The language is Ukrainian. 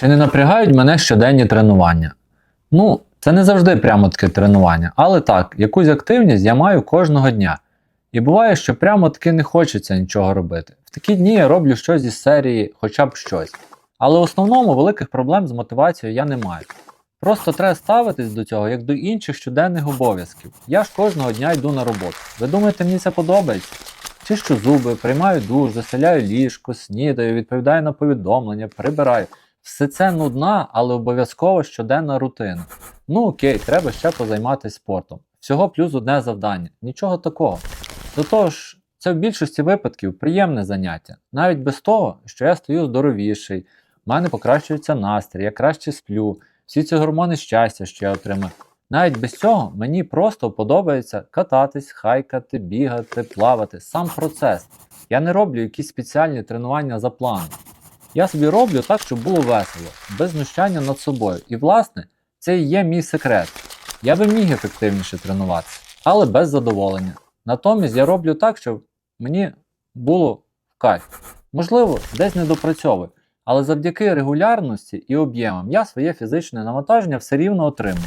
Чи не напрягають мене щоденні тренування? Ну, це не завжди прямо таке тренування, але так, якусь активність я маю кожного дня. І буває, що прямо таки не хочеться нічого робити. В такі дні я роблю щось із серії, хоча б щось. Але в основному великих проблем з мотивацією я не маю. Просто треба ставитись до цього як до інших щоденних обов'язків. Я ж кожного дня йду на роботу. Ви думаєте, мені це подобається? Чищу зуби, приймаю душ, заселяю ліжко, снідаю, відповідаю на повідомлення, прибираю. Все це нудна, але обов'язково щоденна рутина. Ну окей, треба ще позайматися спортом. Всього плюс одне завдання. Нічого такого. До того ж, це в більшості випадків приємне заняття. Навіть без того, що я стаю здоровіший, в мене покращується настрій, я краще сплю, всі ці гормони щастя, що я отримаю. Навіть без цього мені просто подобається кататись, хайкати, бігати, плавати. Сам процес. Я не роблю якісь спеціальні тренування за планом. Я собі роблю так, щоб було весело, без знущання над собою. І власне, це і є мій секрет. Я би міг ефективніше тренуватися, але без задоволення. Натомість я роблю так, щоб мені було в кайф. Можливо, десь не допрацьовую, але завдяки регулярності і об'ємам я своє фізичне навантаження все рівно отримую.